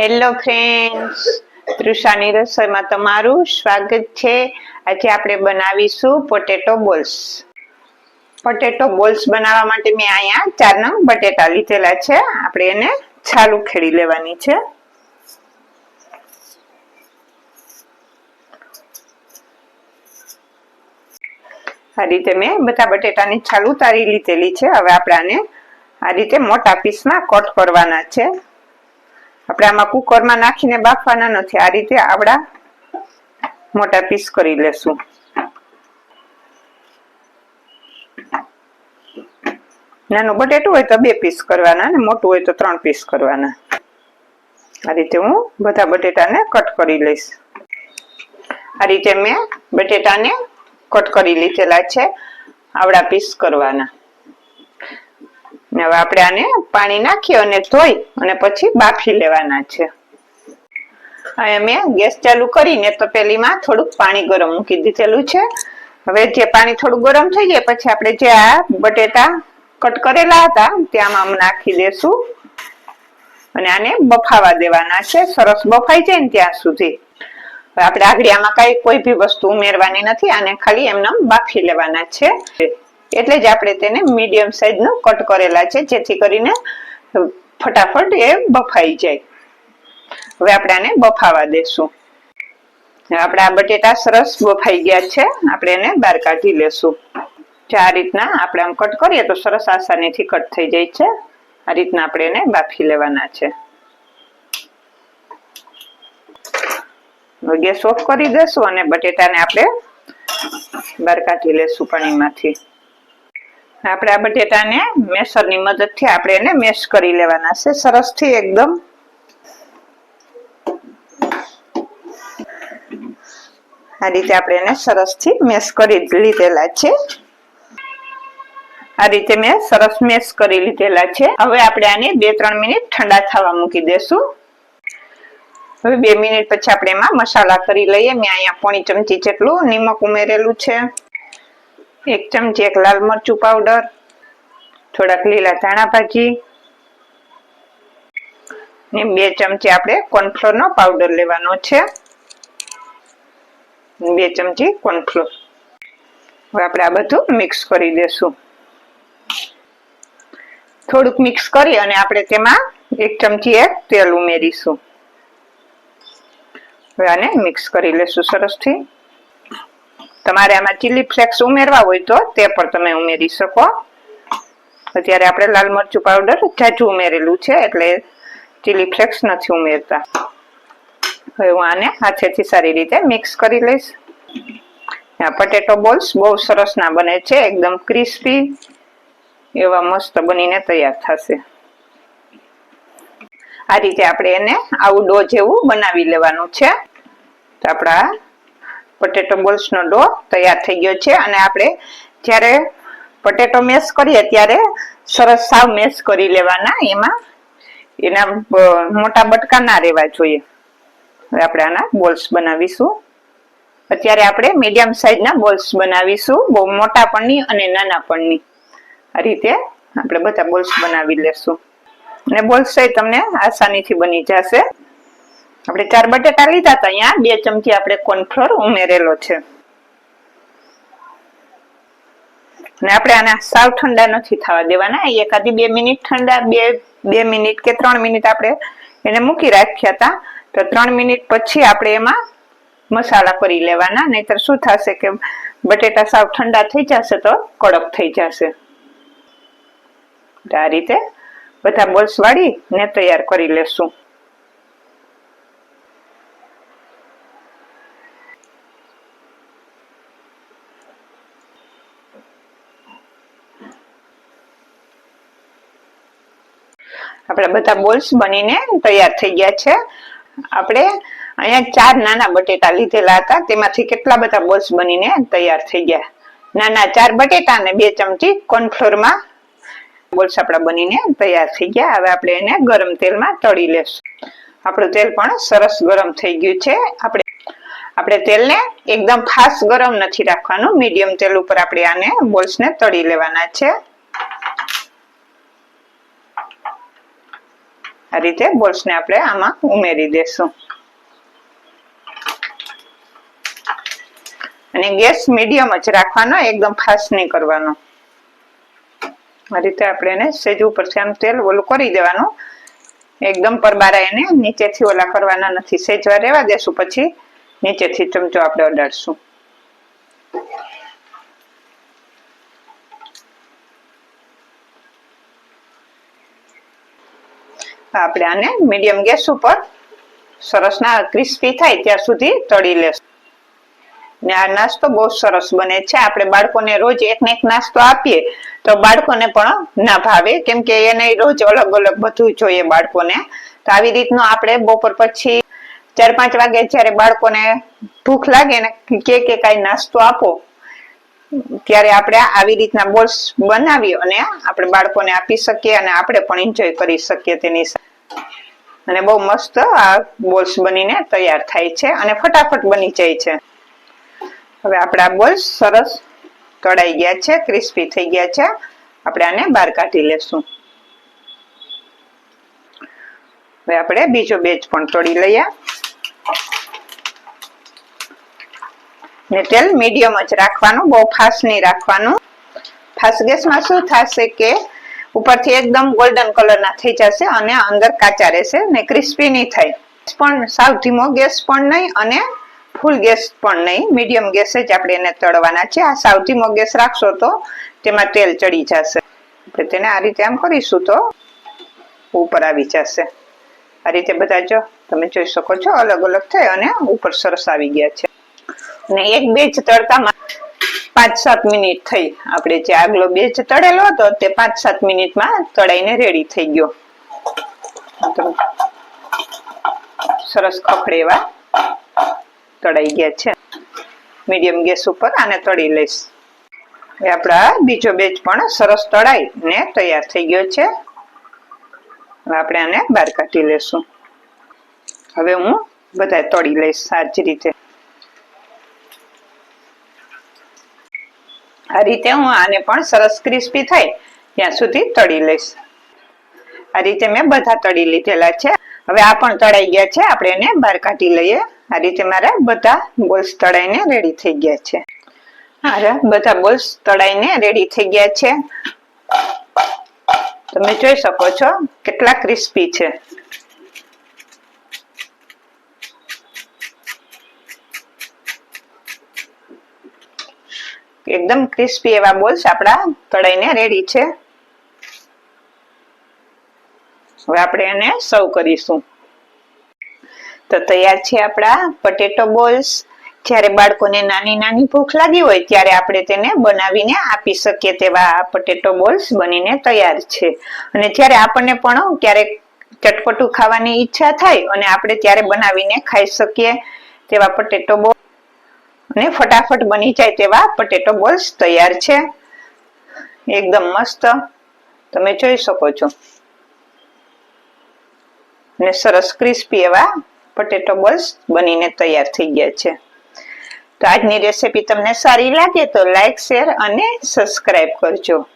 Hello friends તૃષાની રસોઈમાં તમારું સ્વાગત છે. આજે આપણે બનાવીશું પોટેટો બોલ્સ પોટેટો બોલ્સ બનાવવા માટે મેં અહીંયા ચાર નંગ બટેટા લીધેલા છે. આપણે એને છાલ ઉખેડી લેવાની છે. આ રીતે મેં બધા બટેટાની છાલ ઉતારી લીધેલી છે. હવે આપણે આને આ રીતે મોટા પીસમાં કટ કરવાના છે. આપણે આમાં કુકરમાં નાખીને બાફવાના નથી. આ રીતે આવડા મોટા પીસ કરી લેશું. નાનું બટેટું હોય તો બે પીસ કરવાના ને મોટું હોય તો ત્રણ પીસ કરવાના. આ રીતે હું બધા બટેટાને કટ કરી લઈશ. આ રીતે મેં બટેટાને કટ કરી લીધેલા છે. આવડા પીસ કરવાના. હવે આપણે આને પાણી નાખી અને ધોઈ અને પછી બાફી લેવાના છે. હવે મેં ગેસ ચાલુ કરીને તો પેલીમાં થોડુંક પાણી ગરમ મૂકી દીધેલું છે. હવે જે પાણી થોડું ગરમ થઈ જાય પછી આપણે જે આ બટેટા કટ કરેલા હતા આમ નાખી દેશું. અને આને બફાવા દેવાના છે. સરસ બફાઈ જાય ને ત્યાં સુધી. આપણે આગળ આમાં કઈ કોઈ બી વસ્તુ ઉમેરવાની નથી. આને ખાલી એમને બાફી લેવાના છે. એટલે જ આપણે તેને મીડિયમ સાઈઝ કટ કરેલા છે, જેથી કરીને ફટાફટ એ બફાઈ જાય. હવે આપણે આને બફાવા દેશું. આપણે આ બટેટા સરસ બફાઈ ગયા છે, આપણે એને બહાર કાઢી લેશું. આ રીતના આપણે આમ કટ કરીએ તો સરસ આસાનીથી કટ થઈ જાય છે. આ રીતના આપણે એને બાફી લેવાના છે. ગેસ ઓફ કરી દેશું અને બટેટાને આપણે બહાર કાઢી લેશું પાણીમાંથી. આપણે આ બટેટાને મેસરની મદદથી આપણે એને મેશ કરી લેવાના છે. સરસથી એકદમ આ રીતે આપણે એને સરસથી મેશ કરી લીધેલા છે. આ રીતે મેં સરસ મેશ કરી લીધેલા છે. હવે આપણે આને બે ત્રણ મિનિટ ઠંડા થવા મૂકી દેશું. હવે બે મિનિટ પછી આપણે એમાં મસાલા કરી લઈએ. મેં અહીંયા પોણી ચમચી જેટલું, નિમક ઉમેરેલું છે. એક ચમચી એક લાલ મરચું પાવડર થોડાક લીલા ધાણા ભાજી, ને બે ચમચી આપણે કોર્નફ્લોર નો પાવડર લેવાનો છે. બે ચમચી કોર્નફ્લોર હવે આપણે આ બધું મિક્સ કરી દેશું. થોડુંક મિક્સ કરી અને આપણે તેમાં એક ચમચી એક તેલ ઉમેરીશું. હવે આને મિક્સ કરી લેશું સરસથી. તમારે આમાં ચીલી ફ્લેક્સ ઉમેરવા હોય તો તે પણ તમે ઉમેરી શકો. અત્યારે આપણે લાલ મરચું પાવડર જાજુ ઉમેરેલું છે, એટલે ચીલી ફ્લેક્સ નથી ઉમેરતા. હવે હું આને હાથેથી સારી રીતે મિક્સ કરી લઈશ. આ પટેટો બોલ્સ બહુ સરસ ના બને છે, એકદમ ક્રિસ્પી એવા મસ્ત બનીને તૈયાર થશે. આ રીતે આપણે એને આવું ડો જેવું બનાવી લેવાનું છે. તો આપણા પટેટો બોલ્સ નો ડો તૈયાર થઈ ગયો છે અને આપણે જ્યારે પટેટો મેશ કરીએ ત્યારે સરસ સાવ મેશ કરી લેવાના. એમાં એના મોટા બટકા ના રહેવા જોઈએ. હવે આપણે આના બોલ્સ બનાવીશું. અત્યારે આપણે મીડિયમ સાઈઝના બોલ્સ બનાવીશું. બહુ મોટા પણની અને નાના પણની આ રીતે આપણે બધા બોલ્સ બનાવી લેશું. અને બોલ્સ તમને આસાનીથી બની જશે. આપણે ચાર બટેટા લીધા હતા અહીંયા. બે ચમચી આપણે કોર્નફ્લોર ઉમેરેલો છે. અને આપણે આના સાવ ઠંડા નથી થવા દેવાના. એકાદી બે મિનિટ ઠંડા, બે બે મિનિટ કે ત્રણ મિનિટ આપણે એને મૂકી રાખ્યા હતા. તો ત્રણ મિનિટ પછી આપણે એમાં મસાલા કરી લેવાના. નહીતર શું થશે કે બટેટા સાવ ઠંડા થઈ જશે તો કડક થઈ જશે. આ રીતે બધા બોલ્સ વાળી ને તૈયાર કરી લેશું. આપણા બધા બોલ્સ બનીને તૈયાર થઈ ગયા છે. આપણે અહીંયા ચાર નાના બટેટા લીધેલા હતા. તેમાંથી કેટલા બધા બોલ્સ બનીને તૈયાર થઈ ગયા? નાના ચાર બટેટા અને બે ચમચી કોર્નફ્લોરમાં બોલ્સ આપણા બનીને તૈયાર થઈ ગયા. હવે આપણે એને ગરમ તેલમાં તળી લેશું. આપણું તેલ પણ સરસ ગરમ થઈ ગયું છે. આપણે આપણે તેલને એકદમ ફાસ્ટ ગરમ નથી રાખવાનું. મીડિયમ તેલ ઉપર આપણે આને બોલ્સને તળી લેવાના છે. રીતે બોલ્સને આપણે આમાં ઉમેરી દેશું. અને ગેસ મીડિયમ જ રાખવાનો, એકદમ ફાસ્ટ નહીં કરવાનો. આ રીતે આપણે એને સેજ ઉપરથી આમ તેલ ઓલું કરી દેવાનું. એકદમ પરબારા એને નીચેથી ઓલા કરવાના નથી. સેજવા રહેવા દેશું પછી નીચેથી ચમચો આપણે અડાડશું. આપણે આને મીડિયમ ગેસ ઉપર સરસ ના ક્રિસ્પી થાય ત્યાં સુધી તળી લેશું. ને આ નાસ્તો બહુ સરસ બને છે. આપણે બાળકોને રોજ એક ને એક નાસ્તો આપીએ તો બાળકોને પણ ના ભાવે. કેમ કે એને રોજ અલગ અલગ બધું જોઈએ બાળકોને. તો આવી રીતનું આપણે બપોર પછી ચાર પાંચ વાગે જ્યારે બાળકોને ભૂખ લાગે ને કે કે કાંઈ નાસ્તો આપો ત્યારે આપણે આવી રીતના બોલ્સ બનાવી અને આપણે બાળકોને આપી શકીએ અને આપણે પણ એન્જોય કરી શકીએ તેની અને બહુ મસ્ત આ બોલ્સ બનીને તૈયાર થાય છે અને ફટાફટ બની જાય છે. હવે આપણા બોલ્સ સરસ તળાઈ ગયા છે, ક્રિસ્પી થઈ ગયા છે. આપણે આને બહાર કાઢી લેશું. હવે આપણે બીજો બેચ પણ તળી લઈએ. ને તેલ મીડિયમ જ રાખવાનું, બહુ ફાસ્ટ નહીં રાખવાનું. ફાસ્ટ ગેસમાં શું થશે કે ઉપરથી એકદમ ગોલ્ડન કલરના થઈ જશે અને અંદર કાચા રહેશે ને ક્રિસ્પી નહીં થાય. પણ સાવ ધીમો ગેસ પણ નહીં અને ફૂલ ગેસ પણ નહીં. મીડિયમ ગેસે જ આપણે એને તળવાના છે. આ સાવ ધીમો ગેસ રાખશો તો તેમાં તેલ ચડી જશે. આપણે તેને આ રીતે આમ કરીશું તો ઉપર આવી જશે. આ રીતે બધા જો તમે જોઈ શકો છો અલગ અલગ થઈ અને ઉપર સરસ આવી ગયા છે. અને એક બેચ તડકામાં પાંચ સાત મિનિટ થઈ. આપણે જે આગલો બેચ તળેલો હતો તે પાંચ સાત મિનિટમાં તળાઈને રેડી થઈ ગયો. સરસ ખખડે એવા તળાઈ ગયા છે. મીડિયમ ગેસ ઉપર આને તળી લઈશ. એ આપણા બીજો બેચ પણ સરસ તળાઈ ને તૈયાર થઈ ગયો છે. આપણે આને બહાર કાઢી લેશું હવે હું બધા તળી લઈશ સાચી રીતે. આ રીતે હું આને પણ સરસ ક્રિસ્પી થાય ત્યાં સુધી તળી લઈશ. આ રીતે મેં બધા તળી લીધેલા છે. હવે આ પણ તળાઈ ગયા છે. આપણે એને બહાર કાઢી લઈએ. આ રીતે મારા બધા બોલ્સ તળાઈને રેડી થઈ ગયા છે. હા બધા બોલ્સ તળાઈને રેડી થઈ ગયા છે. તમે જોઈ શકો છો કેટલા ક્રિસ્પી છે. એકદમ ક્રિસ્પી એવા બોલ્સ આપણા કઢાઈને રેડી છે. હવે આપણે એને સર્વ કરીશું. તો તૈયાર છે આપણા પટેટો બોલ્સ જ્યારે બાળકોને નાની નાની ભૂખ લાગી હોય, ત્યારે આપણે તેને બનાવીને આપી શકીએ તેવા પટેટો બોલ્સ બનીને તૈયાર છે. અને જ્યારે આપણને પણ ક્યારેક ચટપટું ખાવાની ઈચ્છા થાય, અને આપણે ત્યારે બનાવીને ખાઈ શકીએ તેવા પટેટો બોલ અને ફટાફટ બની જાય તેવા પટેટો બોલ્સ તૈયાર છે. એકદમ મસ્ત. તમે જોઈ શકો છો. અને સરસ ક્રિસ્પી એવા પટેટો બોલ્સ બનીને તૈયાર થઈ ગયા છે. તો આજની રેસીપી તમને સારી લાગે તો લાઈક શેર અને સબસ્ક્રાઈબ કરજો.